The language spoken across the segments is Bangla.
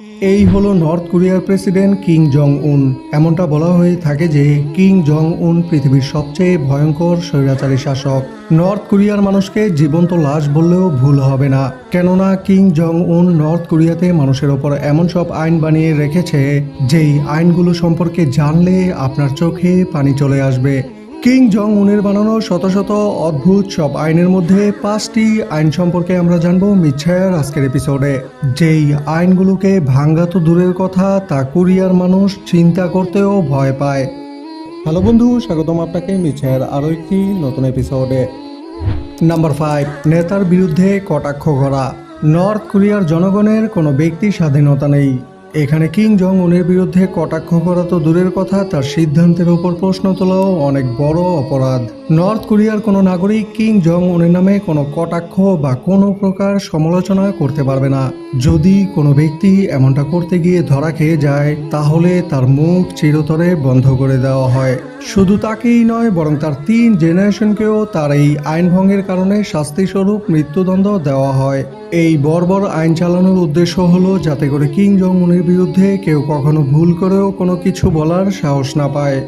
এই হলো নর্থ কোরিয়ার প্রেসিডেন্ট কিং জং উন এমনটা বলা হয়ে থাকে যে কিং জং উন পৃথিবীর সবচেয়ে ভয়ঙ্কর স্বৈরাচারী শাসক। নর্থ কোরিয়ার মানুষকে জীবন্ত লাশ বললেও ভুল হবে না। কেননা কিং জং উন নর্থ কোরিয়াতে মানুষের ওপর এমন সব আইন বানিয়ে রেখেছে, যেই আইনগুলো সম্পর্কে জানলে আপনার চোখে পানি চলে আসবে। কিং জং উনের বানানো শত শত অদ্ভুত সব আইনের মধ্যে পাঁচটি আইন সম্পর্কে আমরা জানব মিচ্ছায়ার আজকের এপিসোডে। যেই আইনগুলোকে ভাঙ্গা তো দূরের কথা, তা কোরিয়ার মানুষ চিন্তা করতেও ভয় পায়। হ্যালো বন্ধু, স্বাগতম আপনাকে মিচ্ছায়ার আরও একটি নতুন এপিসোডে। নাম্বার ফাইভ, নেতার বিরুদ্ধে কটাক্ষ করা। নর্থ কোরিয়ার জনগণের কোনো ব্যক্তি স্বাধীনতা নেই। এখানে কিং জং উনের বিরুদ্ধে কটাক্ষ করা তো দূরের কথা, তার সিদ্ধান্তের উপর প্রশ্ন তোলাও অনেক বড় অপরাধ। নর্থ কোরিয়ার কোনো নাগরিক কিং জং উনের নামে কোনো কটাক্ষ বা কোনো প্রকার সমালোচনা করতে পারবে না। যদি কোনো ব্যক্তি এমনটা করতে গিয়ে ধরা খেয়ে যায়, তাহলে তার মুখ চিরতরে বন্ধ করে দেওয়া হয়। শুধু তাকেই নয়, বরং তার তিন জেনারেশনকেও তার এই আইন ভঙ্গের কারণে শাস্তিস্বরূপ মৃত্যুদণ্ড দেওয়া হয়। এই বর্বর আইন চালানোর উদ্দেশ্য হলো যাতে করে কিং জং উনের বিরুদ্ধে কেউ কখনো ভুল করেও কোনো কিছু বলার সাহস না পায়।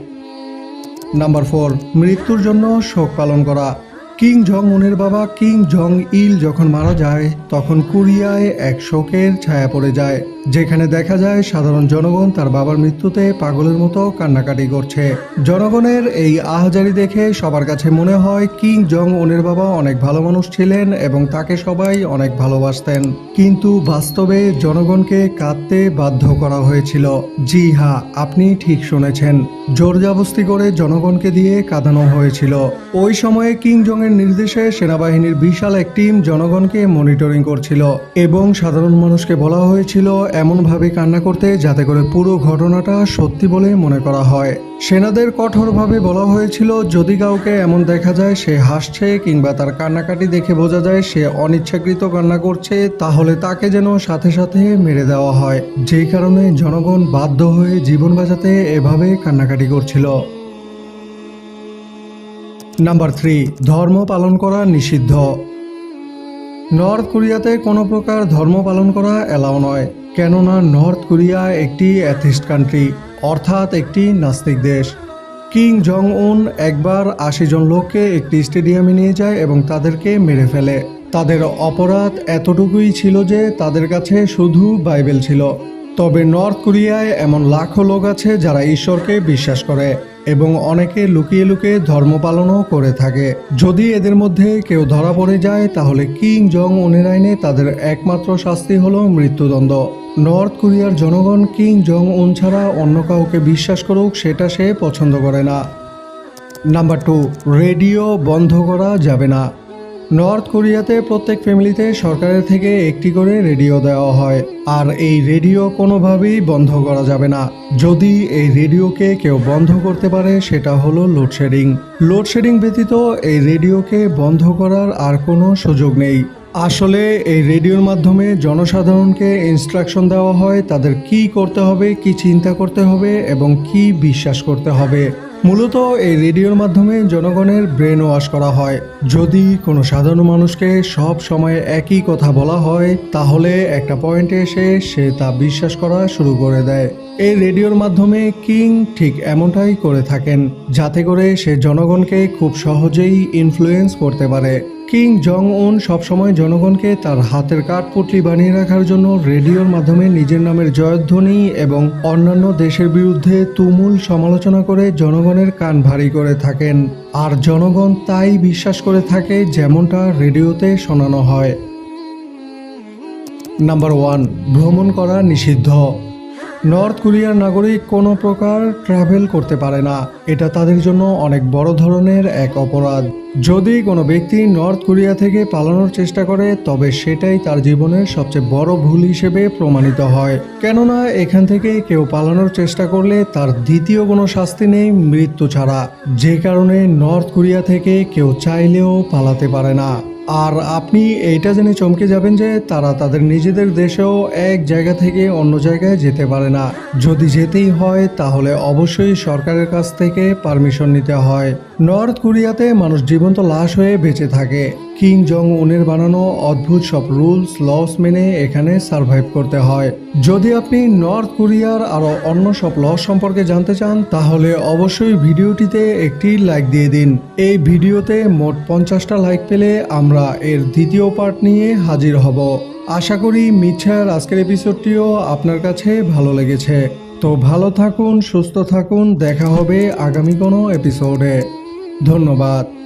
নাম্বার ফোর, মৃত্যুর জন্য শোক পালন করা। কিং জং উনের বাবা কিং জং ইল যখন মারা যায়, তখন কোরিয়ায় এক শোকের ছায়া পড়ে যায়। যেখানে দেখা যায় সাধারণ জনগণ তার বাবার মৃত্যুতে পাগলের মতো কান্নাকাটি করছে। জনগণের এই আহাজারি দেখে সবার কাছে মনে হয় কিং জং উনের বাবা অনেক ভালো মানুষ ছিলেন এবং তাকে সবাই অনেক ভালোবাসতেন। কিন্তু বাস্তবে জনগণকে কাঁদতে বাধ্য করা হয়েছিল। জি হ্যাঁ আপনি ঠিক শুনেছেন। জোরজাবস্তি করে জনগণকে দিয়ে কাঁদানো হয়েছিল। ওই সময়ে কিং জং এর নির্দেশে সেনাবাহিনীর বিশাল এক টিম জনগণকে মনিটরিং করছিল এবং সাধারণ মানুষকে বলা হয়েছিল এমনভাবে কান্না করতে যাতে করে পুরো ঘটনাটা সত্যি বলে মনে করা হয়। সেনাদের কঠোরভাবে বলা হয়েছিল, যদি কাউকে এমন দেখা যায় সে হাসছে কিংবা তার কান্নাকাটি দেখে বোঝা যায় সে অনিচ্ছাকৃত কান্না করছে, তাহলে তাকে যেন সাথে সাথে মেরে দেওয়া হয়। যেই কারণে জনগণ বাধ্য হয়ে জীবন বাঁচাতে এভাবে কান্নাকাটি করছিল। নাম্বার থ্রি, ধর্ম পালন করা নিষিদ্ধ। নর্থ কোরিয়াতে কোনো প্রকার ধর্ম পালন করা এলাও নয়। কেননা নর্থ কোরিয়া একটি অ্যাথিস্ট কান্ট্রি, অর্থাৎ একটি নাস্তিক দেশ। কিং জং উন একবার আশি জন লোককে একটি স্টেডিয়ামে নিয়ে যায় এবং তাদেরকে মেরে ফেলে। তাদের অপরাধ এতটুকুই ছিল যে তাদের কাছে শুধু বাইবেল ছিল। তবে নর্থ কোরিয়ায় এমন লাখো লোক আছে যারা ঈশ্বরকে বিশ্বাস করে। এবং অনেকে লুকিয়ে লুকিয়ে ধর্ম পালনও করে থাকে। যদি এদের মধ্যে কেউ ধরা পড়ে যায়, তাহলে কিং জং উনের আইনে তাদের একমাত্র শাস্তি হলো মৃত্যুদণ্ড। নর্থ কোরিয়ার জনগণ কিং জং উন ছাড়া অন্য কাউকে বিশ্বাস করুক, সেটা সে পছন্দ করে না। নাম্বার টু, রেডিও বন্ধ করা যাবে না। নর্থ কোরিয়াতে প্রত্যেক ফ্যামিলিতে সরকারের থেকে একটি করে রেডিও দেওয়া হয়। আর এই রেডিও কোনোভাবেই বন্ধ করা যাবে না। যদি এই রেডিওকে কেউ বন্ধ করতে পারে, সেটা হলো লোডশেডিং। লোডশেডিং ব্যতীত এই রেডিওকে বন্ধ করার আর কোনো সুযোগ নেই। আসলে এই রেডিওর মাধ্যমে জনসাধারণকে ইনস্ট্রাকশন দেওয়া হয়, তাদের কি করতে হবে, কি চিন্তা করতে হবে, এবং কি বিশ্বাস করতে হবে। মূলত এই রেডিওর মাধ্যমে জনগণের ব্রেন ওয়াশ করা হয়। যদি কোনো সাধারণ মানুষকে সব সময় একই কথা বলা হয়, তাহলে একটা পয়েন্টে এসে সে তা বিশ্বাস করা শুরু করে দেয়। এই রেডিওর মাধ্যমে কিং ঠিক এমনটাই করে থাকেন, যাতে করে সে জনগণকে খুব সহজেই ইনফ্লুয়েন্স করতে পারে। কিং জং উন সবসময় জনগণকে তার হাতের কাঠপুটলি বানিয়ে রাখার জন্য রেডিওর মাধ্যমে নিজের নামের জয়ধ্বনি এবং অন্যান্য দেশের বিরুদ্ধে তুমুল সমালোচনা করে জনগণের কান ভারী করে থাকেন। আর জনগণ তাই বিশ্বাস করে থাকে যেমনটা রেডিওতে শোনানো হয়। নাম্বার ওয়ান, ভ্রমণ করা নিষিদ্ধ। নর্থ কোরিয়ার নাগরিক কোনো প্রকার ট্রাভেল করতে পারে না। এটা তাদের জন্য অনেক বড় ধরনের এক অপরাধ। যদি কোনো ব্যক্তি নর্থ কোরিয়া থেকে পালানোর চেষ্টা করে, তবে সেটাই তার জীবনের সবচেয়ে বড় ভুল হিসেবে প্রমাণিত হয়। কেননা এখান থেকে কেউ পালানোর চেষ্টা করলে তার দ্বিতীয় কোনো শাস্তি নেই মৃত্যু ছাড়া। যে কারণে নর্থ কোরিয়া থেকে কেউ চাইলেও পালাতে পারে না। আর আপনি এইটা জেনে চমকে যাবেন যে তারা তাদের নিজেদের দেশেও এক জায়গা থেকে অন্য জায়গায় যেতে পারে না। যদি যেতেই হয়, তাহলে অবশ্যই সরকারের কাছ থেকে পারমিশন নিতে হয়। নর্থ কোরিয়াতে মানুষ জীবন্ত লাশ হয়ে বেঁচে থাকে। কিং জং উনের বানানো অদ্ভুত সব রুলস, লস মেনে এখানে সার্ভাইভ করতে হয়। যদি আপনি নর্থ কোরিয়ার আরও অন্য সব লস সম্পর্কে জানতে চান, তাহলে অবশ্যই ভিডিওটিতে একটি লাইক দিয়ে দিন। এই ভিডিওতে মোট পঞ্চাশটা লাইক পেলে আমরা এর দ্বিতীয় পার্ট নিয়ে হাজির হব। আশা করি মিচ্ছার আজকের এপিসোডটিও আপনার কাছে ভালো লেগেছে। তো ভালো থাকুন, সুস্থ থাকুন, দেখা হবে আগামী কোনো এপিসোডে। ধন্যবাদ।